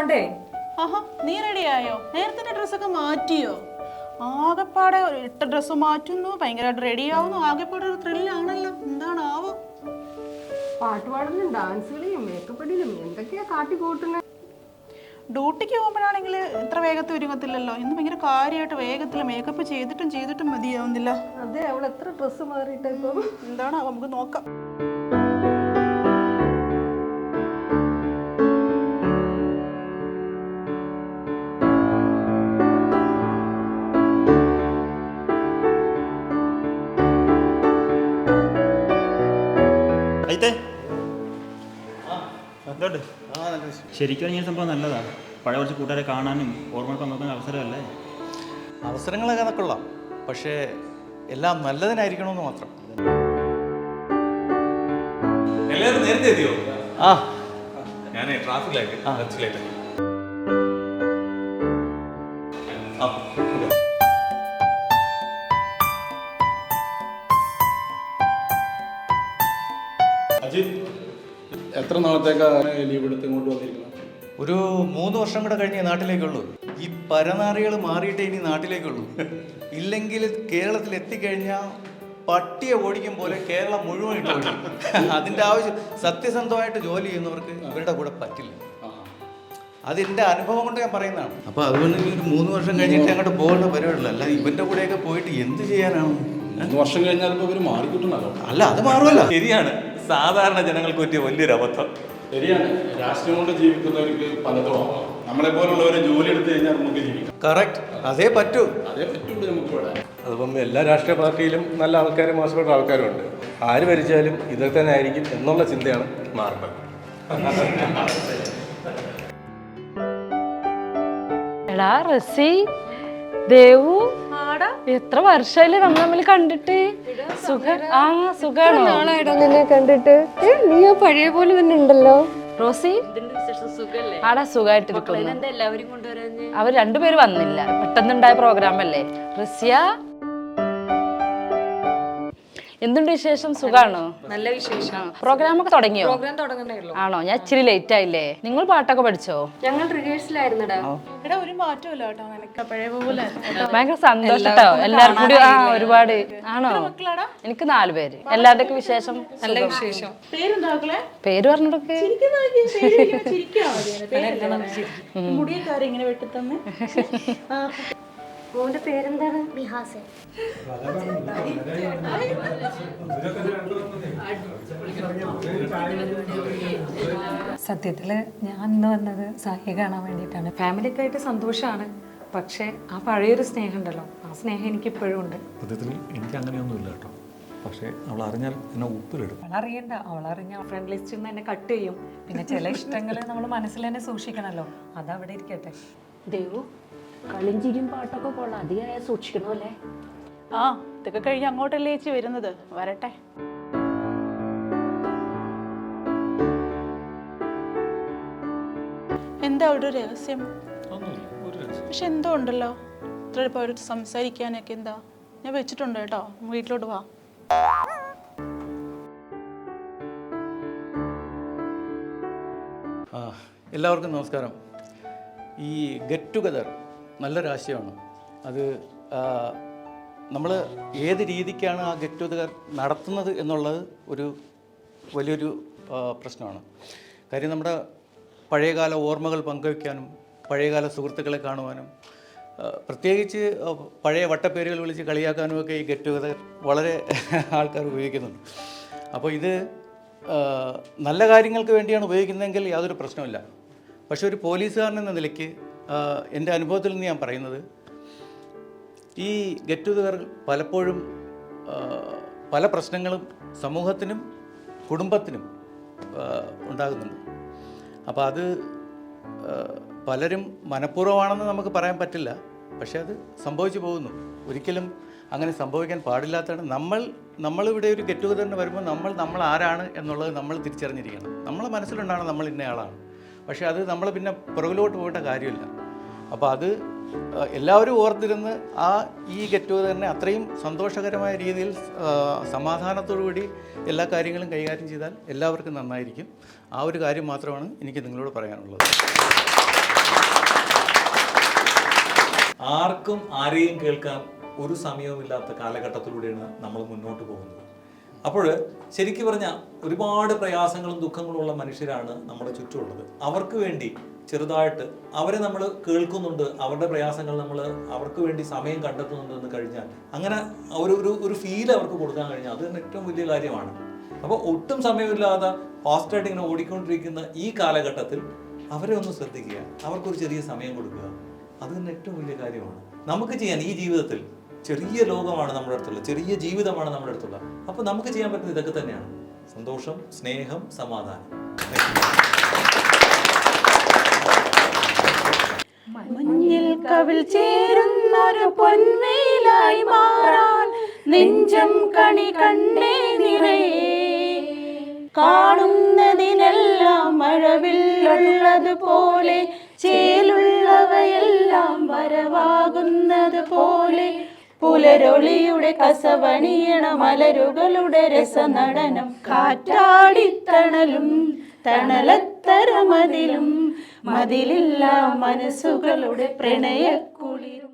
പോണ്ടേ? ആഹാ നീ റെഡിയായോ നേരത്തെ ഡ്രസ്സൊക്കെ മാറ്റിയോ? ആകെപ്പാടെ ഇട്ട ഡ്രസ്സ് മാറ്റുന്നു ഭയങ്കരമായിട്ട് റെഡി ആവുന്നു ആകെപ്പാടെ ഒരു ത്രില്ലാണല്ലോ എന്താണാവോ? പാട്ട് പാടലും ഡാൻസ് കളിയും മേക്കപ്പ് അടിയിലും എന്തൊക്കെയാ കാട്ടിക്കൂട്ടുന്നത് ഡ്യൂട്ടിക്ക് പോകുമ്പോഴാണെങ്കിൽ ഇത്ര വേഗത്തിൽ ഒരുങ്ങത്തില്ലല്ലോ. ഇന്ന് ഭയങ്കര കാര്യമായിട്ട് വേഗത്തിൽ മേക്കപ്പ് ചെയ്തിട്ടും ചെയ്തിട്ടും മതിയാവുന്നില്ല. അതെ അവൾ എത്ര ഡ്രസ്സ് മാറിയിട്ട് ഇപ്പം? നമുക്ക് നോക്കാം. ശരിക്കും ഈ സംഭവം നല്ലതാണ് പഴയ കുറച്ച് കൂട്ടുകാരെ കാണാനും ഓർമ്മ പങ്കുവെക്കുന്ന അവസരമല്ലേ? അവസരങ്ങളൊക്കെ അതൊക്കെയുള്ളാം പക്ഷേ എല്ലാം നല്ലതിനായിരിക്കണമെന്ന് മാത്രം. എല്ലാവരും നേരത്തെ എത്തിയോ? ആ. ഞാൻ ട്രാഫിക്കിലായിട്ട് ആ. എത്ര നാളത്തേക്കാണ് ലീവ് എടുത്ത് ഇങ്ങോട്ട് വന്നിരിക്കുന്നത്? ഒരു മൂന്ന് വർഷം കൂടെ കഴിഞ്ഞേ നാട്ടിലേക്കുള്ളൂ. ഈ പരനാറികൾ മാറിയിട്ടേ ഇനി നാട്ടിലേക്കുള്ളൂ. ഇല്ലെങ്കിൽ കേരളത്തിൽ എത്തിക്കഴിഞ്ഞാൽ പട്ടിയെ ഓടിക്കും പോലെ കേരളം മുഴുവൻ ഇട്ട്. അതിന്റെ ആവശ്യം സത്യസന്ധമായിട്ട് ജോലി ചെയ്യുന്നവർക്ക് ഇവരുടെ കൂടെ പറ്റില്ല. അതെന്റെ അനുഭവം കൊണ്ട് ഞാൻ പറയുന്നതാണ്. അപ്പോൾ അതുകൊണ്ട് ഇനി ഒരു മൂന്ന് വർഷം കഴിഞ്ഞിട്ട് അങ്ങോട്ട് പോകേണ്ട പരിപാടിയില്ല. അല്ല ഇവന്റെ കൂടെയൊക്കെ പോയിട്ട് എന്ത് ചെയ്യാനാണ്? മൂന്ന് വർഷം കഴിഞ്ഞാൽ ഇപ്പോൾ ഇവർ മാറിക്കിട്ടുന്നല്ലോ അല്ല അത് മാറുമല്ലോ. ശരിയാണ്. സാധാരണ ജനങ്ങൾക്ക് പറ്റിയ വലിയൊരു അബദ്ധം. ശരിയാണ്. രാഷ്ട്രീയം കൊണ്ട് ജീവിക്കുന്നവർക്ക് പലതും നമ്മളെ പോലുള്ളവരെ ജോലി എടുത്തു കഴിഞ്ഞാൽ നമുക്ക് ജീവിക്കാം. കറക്റ്റ് അതേ പറ്റൂ. അതേ പറ്റുള്ളൂ നമുക്ക് ഇവിടെ. അതിപ്പം എല്ലാ രാഷ്ട്രീയ പാർട്ടിയിലും നല്ല ആൾക്കാരും മോശപ്പെട്ട ആൾക്കാരും ഉണ്ട് ആര് ഭരിച്ചാലും ഇതൊക്കെ തന്നെ ആയിരിക്കും എന്നുള്ള ചിന്തയാണ് മാറേണ്ടത്. എടാ റസി ദേവു എത്ര വർഷമല്ലേ നമ്മൾ തമ്മിൽ കണ്ടിട്ട്? സുഖ ആ സുഖാണോ? നാളായിട്ടോ നിന്നെ കണ്ടിട്ട്? ഏ നീ ആ പഴയ പോലെ തന്നെ ഉണ്ടല്ലോ. റോസി? ആടാ സുഖമായിട്ടിരിക്കുന്നു അവർ രണ്ടുപേര് വന്നില്ല. പെട്ടെന്നുണ്ടായ പ്രോഗ്രാം അല്ലേ? റസിയ എന്തുണ്ട് വിശേഷം? സുഖാണോ? നല്ല വിശേഷം. പ്രോഗ്രാം ഒക്കെ തുടങ്ങിയോ? പ്രോഗ്രാം തുടങ്ങണേ ഉള്ളൂ. ആണോ? ഞാൻ ഇച്ചിരി ലേറ്റ് ആയില്ലേ നിങ്ങൾ പാട്ടൊക്കെ പഠിച്ചോ? ഞങ്ങൾ റിഹേഴ്സലായിരുന്നടാ ഒരു മാറ്റമില്ല കേട്ടോ നിനക്ക് പഴയ പോലെ. ഭയങ്കര സന്തോഷം കേട്ടോ എല്ലാവരും കൂടി ആ ഒരുപാട്. ആണോ? എനിക്ക് നാല് പേര്. എല്ലാവരുടെയൊക്കെ വിശേഷം നല്ല വിശേഷം. പേര് പറഞ്ഞിട്ടൊക്കെ മുടിയൊക്കെ ആരും ഇങ്ങനെ വെട്ടിത്തന്ന്? മോന്റെ പേരെന്താണ്? ബിഹാസെ സത്യത്തിൽ ഞാൻ ഇന്ന് വന്നത് സായിയെ കാണാൻ വേണ്ടിയിട്ടാണ്. ഫാമിലിക്ക് ആയിട്ട് സന്തോഷമാണ് പക്ഷേ ആ പഴയൊരു സ്നേഹം ഉണ്ടല്ലോ ആ സ്നേഹം എനിക്ക് ഇപ്പോഴും ഉണ്ട്. സത്യത്തിൽ എനിക്ക് അങ്ങനെയൊന്നുമില്ല കേട്ടോ. പക്ഷേ അവൾ അറിഞ്ഞാൽ എന്നെ ഉപ്പിലിടും. അവൾ അവളറിഞ്ഞ ഫ്രണ്ട് ലിസ്റ്റിൽ നിന്ന് എന്നെ കട്ട് ചെയ്യും. പിന്നെ ചില ഇഷ്ടങ്ങൾ നമ്മൾ മനസ്സിൽ തന്നെ സൂക്ഷിക്കണമല്ലോ അതവിടെ ഇരിക്കട്ടെ. ദേവു കളിഞ്ചിരിയും പാട്ടൊക്കെ കൊള്ളാം. അധികമായ സൂക്ഷിക്കണമല്ലേ? ആ ഇതൊക്കെ കഴിഞ്ഞ് അങ്ങോട്ടല്ലേ ചേച്ചി വരുന്നത്? വരട്ടെ. എന്താ അവിടെ ഒരു രഹസ്യം? പക്ഷെ എന്തോ ഉണ്ടല്ലോ? ഇത്ര പോയിട്ട് സംസാരിക്കാനൊക്കെ എന്താ? ഞാൻ വെച്ചിട്ടുണ്ട് കേട്ടോ. വീട്ടിലോട്ട് വാ. ആ എല്ലാവർക്കും നമസ്കാരം. ഈ ഗെറ്റ് ടുഗദർ നല്ലൊരു ആശയമാണ് അത് നമ്മൾ ഏത് രീതിക്കാണ് ആ ഗെറ്റ് ടുഗദർ നടത്തുന്നത് എന്നുള്ളത് ഒരു വലിയൊരു പ്രശ്നമാണ്. കാര്യം നമ്മുടെ പഴയകാല ഓർമ്മകൾ പങ്കുവയ്ക്കാനും പഴയകാല സുഹൃത്തുക്കളെ കാണുവാനും പ്രത്യേകിച്ച് പഴയ വട്ടപ്പേരുകൾ വിളിച്ച് കളിയാക്കാനുമൊക്കെ ഈ ഗെറ്റ് ടുഗദർ വളരെ ആൾക്കാർ ഉപയോഗിക്കുന്നുണ്ട്. അപ്പോൾ ഇത് നല്ല കാര്യങ്ങൾക്ക് വേണ്ടിയാണ് ഉപയോഗിക്കുന്നതെങ്കിൽ യാതൊരു പ്രശ്നമില്ല പക്ഷേ ഒരു പോലീസുകാരൻ എന്ന നിലയ്ക്ക് എന്റെ അനുഭവത്തിൽ നിന്ന് ഞാൻ പറയുന്നത് ഈ ഗെറ്റ് ടുഗദർ പലപ്പോഴും പല പ്രശ്നങ്ങളും സമൂഹത്തിനും കുടുംബത്തിനും ഉണ്ടാകുന്നുണ്ട്. അപ്പോൾ അത് പലരും മനഃപൂർവമാണെന്ന് നമുക്ക് പറയാൻ പറ്റില്ല. പക്ഷേ അത് സംഭവിച്ചു പോകുന്നു. ഒരിക്കലും അങ്ങനെ സംഭവിക്കാൻ പാടില്ലാത്തതാണ്. നമ്മൾ നമ്മളിവിടെ ഒരു ഗെറ്റ് ടുഗദറിന് വരുമ്പോൾ നമ്മൾ നമ്മൾ ആരാണ് എന്നുള്ളത് നമ്മൾ തിരിച്ചറിഞ്ഞിരിക്കണം. നമ്മളെ മനസ്സിലുണ്ടാണ് നമ്മൾ ഇന്നയാളാണ്. പക്ഷേ അത് നമ്മൾ പിന്നെ പുറകിലോട്ട് പോകേണ്ട കാര്യമില്ല. അപ്പോൾ അത് എല്ലാവരും ഓർത്തിരുന്ന് ആ ഈ ഗെറ്റ് തന്നെ അത്രയും സന്തോഷകരമായ രീതിയിൽ ആ, സമാധാനത്തോടു കൂടി എല്ലാ കാര്യങ്ങളും കൈകാര്യം ചെയ്താൽ എല്ലാവർക്കും നന്നായിരിക്കും. ആ ഒരു കാര്യം മാത്രമാണ് എനിക്ക് നിങ്ങളോട് പറയാനുള്ളത്. ആർക്കും ആരെയും കേൾക്കാൻ ഒരു സമയവുമില്ലാത്ത കാലഘട്ടത്തിലൂടെയാണ് നമ്മൾ മുന്നോട്ട് പോകുന്നത്. അപ്പോൾ ശരിക്കും പറഞ്ഞാൽ ഒരുപാട് പ്രയാസങ്ങളും ദുഃഖങ്ങളും ഉള്ള മനുഷ്യരാണ് നമ്മുടെ ചുറ്റുമുള്ളത്. അവർക്ക് വേണ്ടി ചെറുതായിട്ട് അവരെ നമ്മൾ കേൾക്കുന്നുണ്ട് അവരുടെ പ്രയാസങ്ങൾ നമ്മൾ അവർക്ക് വേണ്ടി സമയം കണ്ടെത്തുന്നുണ്ട് എന്ന് കഴിഞ്ഞാൽ അങ്ങനെ ഒരു ഒരു ഒരു ഫീൽ അവർക്ക് കൊടുക്കാൻ കഴിഞ്ഞാൽ അത് തന്നെ ഏറ്റവും വലിയ കാര്യമാണ്. അപ്പോൾ ഒട്ടും സമയമില്ലാതെ ഫാസ്റ്റായിട്ട് ഇങ്ങനെ ഓടിക്കൊണ്ടിരിക്കുന്ന ഈ കാലഘട്ടത്തിൽ അവരെ ഒന്ന് ശ്രദ്ധിക്കുക അവർക്കൊരു ചെറിയ സമയം കൊടുക്കുക അത് തന്നെ ഏറ്റവും വലിയ കാര്യമാണ്. നമുക്ക് ചെയ്യാൻ ഈ ജീവിതത്തിൽ ചെറിയ ലോകമാണ് നമ്മുടെ അടുത്തുള്ള ചെറിയ ജീവിതമാണ് നമ്മുടെ അടുത്തുള്ള അപ്പോൾ നമുക്ക് ചെയ്യാൻ പറ്റുന്നത് ഇതൊക്കെ തന്നെയാണ്. സന്തോഷം സ്നേഹം സമാധാനം. മഞ്ഞിൽ കവിൾ ചേരുന്നൊരു പൊന്മയിലായി മാറാൻ നെഞ്ചം കണി കണ്ണേ നിറയെ. കാണുന്നതിനെല്ലാം മഴവില്ലുള്ളത് പോലെ ചേലുള്ളവയെല്ലാം വരവാകുന്നത് പോലെ. പുലരൊളിയുടെ കസവണിയണ മലരുകളുടെ രസനടനം കാറ്റാടിത്തണലും തണലത്തരമതിലും. മതിലില്ല മനസ്സുകളുടെ പ്രണയക്കുളിരും